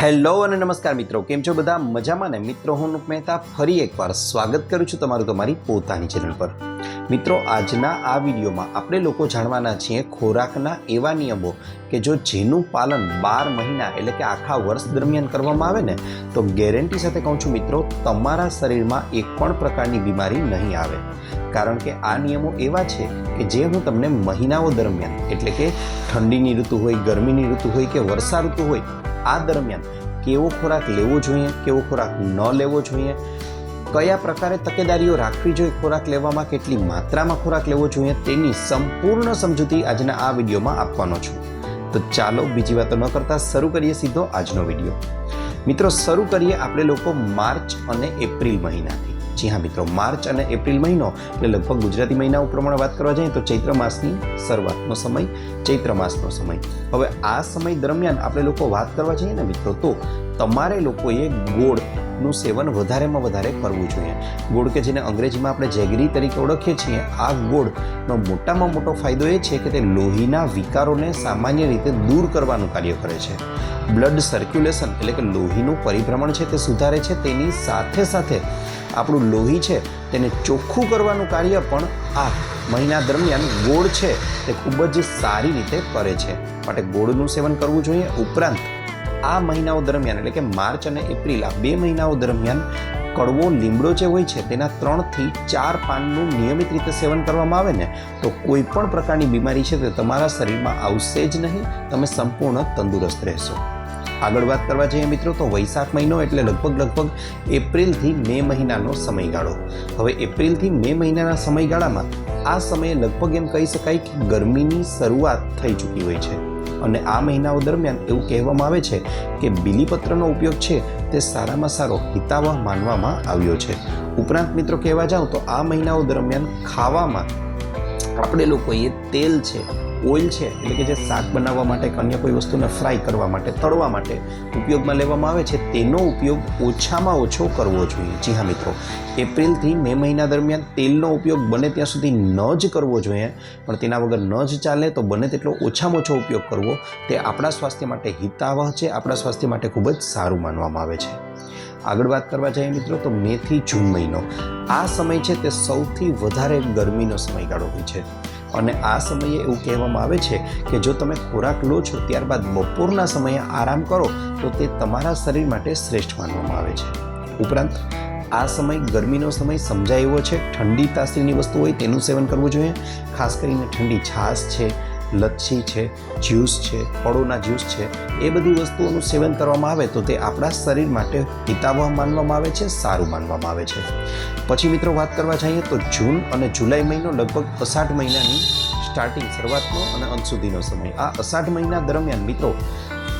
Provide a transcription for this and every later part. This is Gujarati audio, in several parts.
હેલો અને નમસ્કાર મિત્રો, કેમ છો બધા? મજામાં ને? મિત્રો, હું મહેતા ફરી એકવાર સ્વાગત કરું છું તમારું તમારી પોતાની ચેનલ પર. મિત્રો, આજના આ વિડીયોમાં આપણે લોકો જાણવાના છીએ ખોરાકના એવા નિયમો કે જો જેનું પાલન બાર મહિના એટલે કે આખા વર્ષ દરમિયાન કરવામાં આવે ને, તો ગેરંટી સાથે કહું છું મિત્રો, તમારા શરીરમાં એક પણ પ્રકારની બીમારી નહીં આવે. કારણ કે આ નિયમો એવા છે કે જે હું તમને મહિનાઓ દરમિયાન, એટલે કે ઠંડીની ઋતુ હોય, ગરમીની ઋતુ હોય કે વર્ષા ઋતુ હોય આ દરમિયાન કેવો ખોરાક લેવો જોઈએ, કેવો ખોરાક ન લેવો જોઈએ, કયા પ્રકારે તકેદારીઓ રાખવી જોઈએ ખોરાક લેવામાં, કેટલી માત્રામાં ખોરાક લેવો જોઈએ તેની સંપૂર્ણ સમજૂતી આજના આ વિડીયોમાં આપવાનો છું. તો ચાલો બીજી વાતો ન કરતા શરૂ કરીએ સીધો આજનો વીડિયો. મિત્રો, શરૂ કરીએ આપણે લોકો માર્ચ અને એપ્રિલ મહિનાથી. જી હા મિત્રો, માર્ચ અને એપ્રિલ મહિનો એટલે લગભગ ગુજરાતી મહિનાઓ પ્રમાણે વાત કરવા જઈએ તો ચૈત્ર માસની શરૂઆતનો સમય, ચૈત્ર માસનો સમય. હવે આ સમય દરમિયાન આપણે લોકો વાત કરવા જઈએ ને મિત્રો, તો તમારે લોકોએ ગોળનું સેવન વધારેમાં વધારે કરવું જોઈએ. ગોળ કે જેને અંગ્રેજીમાં આપણે જેગરી તરીકે ઓળખીએ છીએ, આ ગોળનો મોટામાં મોટો ફાયદો એ છે કે તે લોહીના વિકારોને સામાન્ય રીતે દૂર કરવાનું કાર્ય કરે છે. બ્લડ સર્ક્યુલેશન એટલે કે લોહીનું પરિભ્રમણ છે તે સુધારે છે, તેની સાથે સાથે આપણું લોહી છે, તેને ચોખ્ખું કરવાનું કાર્ય પણ આ મહિના દરમિયાન ગોળ છે, તે ખૂબ જ સારી રીતે કરે છે. માટે ગોળનું સેવન કરવું જોઈએ. ઉપરાંત, આ મહિનાઓ દરમિયાન, એટલે કે માર્ચ અને એપ્રિલ, આ બે મહિનાઓ દરમિયાન કડવો લીમડો જે હોય છે, તેના ત્રણથી ચાર પાનનું નિયમિત રીતે સેવન કરવામાં આવે ને, તો કોઈ પણ પ્રકારની બીમારી છે, તે તમારા શરીરમાં આવશે જ નહીં. તમે સંપૂર્ણ તંદુરસ્ત રહેશો. આગળ વાત કરવા જઈએ મિત્રો, તો વૈશાખ મહિનો એટલે લગભગ લગભગ એપ્રિલથી મે મહિનાનો સમયગાળો. હવે એપ્રિલથી મે મહિનાના સમયગાળામાં આ સમયે લગભગ એમ કહી શકાય કે ગરમીની શરૂઆત થઈ ચૂકી હોય છે. અને આ મહિનાઓ દરમિયાન એવું કહેવામાં આવે છે કે બીલીપત્રનો ઉપયોગ છે તે સારામાં સારો હિતાવહ માનવામાં આવ્યો છે. ઉપરાંત મિત્રો, કહેવા જાઉં તો આ મહિનાઓ દરમિયાન ખાવામાં આપણે લોકોએ તેલ છે ઓઇલ છે, એટલે કે જે શાક બનાવવા માટે કે અન્ય કોઈ વસ્તુને ફ્રાય કરવા માટે, તળવા માટે ઉપયોગમાં લેવામાં આવે છે, તેનો ઉપયોગ ઓછામાં ઓછો કરવો જોઈએ. જી હા મિત્રો, એપ્રિલથી મે મહિના દરમિયાન તેલનો ઉપયોગ બને ત્યાં સુધી ન જ કરવો જોઈએ, પણ તેના વગર ન જ ચાલે તો બને તેટલો ઓછામાં ઓછો ઉપયોગ કરવો, તે આપણા સ્વાસ્થ્ય માટે હિતાવહ છે, આપણા સ્વાસ્થ્ય માટે ખૂબ જ સારું માનવામાં આવે છે. આગળ વાત કરવા જઈએ મિત્રો, તો મેથી જૂન મહિનો. આ સમય છે તે સૌથી વધારે ગરમીનો સમયગાળો હોય છે. અને આ સમયે એવું કહેવામાં આવે છે કે જો તમે ખોરાક લો છો ત્યારબાદ બપોરના સમયે આરામ કરો, તો તે તમારા શરીર માટે શ્રેષ્ઠ માનવામાં આવે છે. ઉપરાંત, આ સમય ગરમીનો સમય સમજાય એવો છે. ઠંડી તાસીરની વસ્તુ હોય તેનું સેવન કરવું જોઈએ. ખાસ કરીને ઠંડી છાશ છે લચ્છી છે, જ્યુસ છે, ફળોના જ્યુસ છે, એ બધી વસ્તુઓનું સેવન કરવામાં આવે તો તે આપણા શરીર માટે હિતાવહ માનવામાં આવે છે, સારું માનવામાં આવે છે. પછી મિત્રો વાત કરવા જઈએ તો જૂન અને જુલાઈ મહિનો લગભગ અષાઢ મહિનાની સ્ટાર્ટિંગ શરૂઆતનો અને અંત સુધીનો સમય. આ અષાઢ મહિના દરમિયાન મિત્રો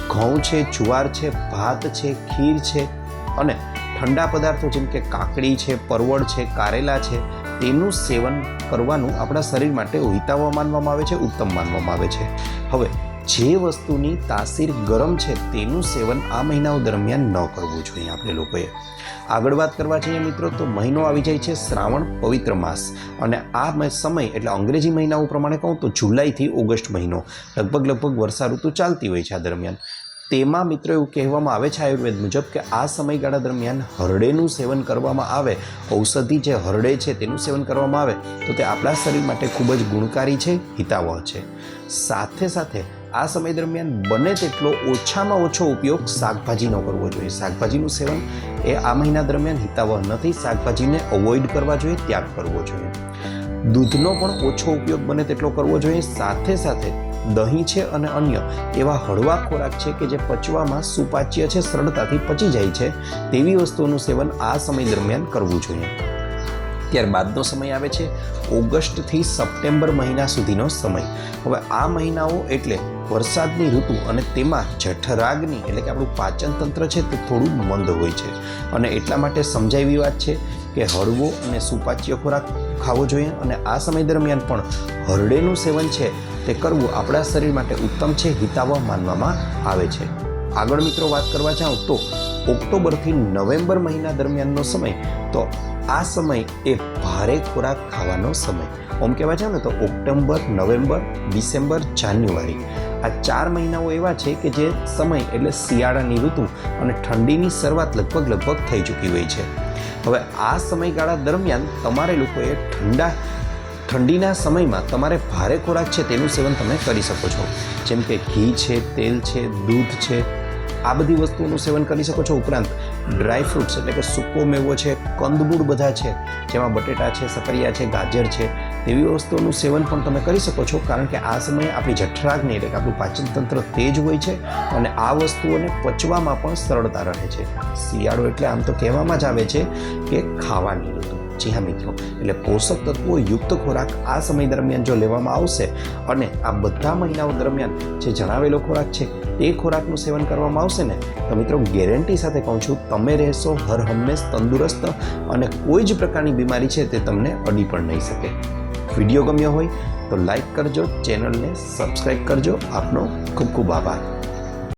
ઘઉં છે, જુવાર છે, ભાત છે, ખીર છે અને ઠંડા પદાર્થો જેમ કે કાકડી છે, પરવળ છે, કારેલા છે તેનું સેવન કરવાનું આપણા શરીર માટે હિતાવહ માનવામાં આવે છે, ઉત્તમ માનવામાં આવે છે. હવે, જે વસ્તુની તાસીર ગરમ છે, તેનું સેવન આ મહિનાઓ દરમિયાન ન કરવું જોઈએ આપણે લોકોએ. આગળ વાત કરવા જઈએ મિત્રો, તો મહિનો આવી જાય છે શ્રાવણ પવિત્ર માસ. અને આ સમય એટલે અંગ્રેજી મહિનાઓ પ્રમાણે કહું તો જુલાઈથી ઓગસ્ટ મહિનો. લગભગ લગભગ વર્ષા ઋતુ ચાલતી હોય છે આ દરમિયાન. તેમાં મિત્રો એવું કહેવામાં આવે છે, આયુર્વેદ મુજબ કે આ સમયગાળા દરમિયાન હરડેનું સેવન કરવામાં આવે, ઔષધિ જે હરડે છે તેનું સેવન કરવામાં આવે, તો તે આપણા શરીર માટે ખૂબ જ ગુણકારી છે, હિતાવહ છે. સાથે સાથે આ સમય દરમિયાન બને તેટલો ઓછામાં ઓછો ઉપયોગ શાકભાજીનો કરવો જોઈએ. શાકભાજીનું સેવન એ આ મહિના દરમિયાન હિતાવહ નથી, શાકભાજીને અવોઇડ કરવા જોઈએ, ત્યાગ કરવો જોઈએ. દૂધનો પણ ઓછો ઉપયોગ બને તેટલો કરવો જોઈએ. સાથે સાથે દહીં છે અને અન્ય. એવા હળવા ખોરાક છે કે જે પચવામાં સુપાચ્ય છે, સરળતાથી પચી જાય છે. તેવી વસ્તુઓનું સેવન આ સમય દરમિયાન કરવું જોઈએ. ત્યારબાદનો સમય આવે છે ઓગસ્ટથી સપ્ટેમ્બર મહિના સુધીનો સમય. હવે આ મહિનાઓ એટલે વરસાદની ઋતુ અને તેમાં જઠરાગની એટલે કે આપણું પાચન તંત્ર છે તે થોડું મંદ હોય છે. અને એટલા માટે સમજાવી વાત છે કે હળવો અને સુપાચ્ય ખોરાક ખાવો જોઈએ અને આ સમય દરમિયાન પણ હરડેનું સેવન છે તે કરવું આપણા શરીર માટે ઉત્તમ છે હિતાવહ માનવામાં આવે છે. આગળ મિત્રો વાત કરવા જાઉં તો ઓક્ટોબરથી નવેમ્બર મહિના દરમિયાનનો સમય તો આ સમય એ ભારે ખોરાક ખાવાનો સમય. આમ કહેવા જાવ ને તો ઓક્ટોબર, નવેમ્બર, ડિસેમ્બર, જાન્યુઆરી. આ ચાર મહિનાઓ એવા છે કે જે સમય એટલે શિયાળાની ઋતુ અને ઠંડીની શરૂઆત લગભગ લગભગ થઈ ચૂકી હોય છે. હવે આ સમયગાળા દરમિયાન તમારે લોકોએ ઠંડા, ઠંડીના સમયમાં તમારે ભારે ખોરાક છે તેનું સેવન તમે કરી શકો છો. જેમ કે ઘી છે, તેલ છે, દૂધ છે આ બધી વસ્તુઓનું સેવન કરી શકો છો ઉપરાંત ડ્રાય ફ્રૂટ્સ એટલે કે સૂકો મેવો છે કંદમૂળ બધા છે, જેમાં બટેટા છે, સકરિયા છે, ગાજર છે, તેવી વસ્તુઓનું સેવન પણ તમે કરી શકો છો. કારણ કે આ સમયે આપણી જઠરાગ્નિ એટલે કે આપણું પાચનતંત્ર તેજ હોય છે અને આ વસ્તુઓને પચવામાં પણ સરળતા રહે છે. શિયાળો એટલે આમ તો કહેવામાં જ આવે છે કે ખાવાની ઋતુ. જી હા મિત્રો, એટલે પોષક તત્વો યુક્ત ખોરાક આ સમય દરમિયાન જો લેવામાં આવશે અને આ બધા મહિનાઓ દરમિયાન જે જણાવેલો ખોરાક છે તે ખોરાકનું સેવન કરવામાં આવશે ને, તો મિત્રો ગેરંટી સાથે કહું છું, તમે રહેશો હર હંમેશ તંદુરસ્ત અને કોઈ જ પ્રકારની બીમારી છે તે તમને અડી પણ નહીં શકે. વીડિયો ગમ્યો હોય તો લાઈક કરજો, ચેનલને સબસ્ક્રાઈબ કરજો. આપનો ખૂબ ખૂબ આભાર.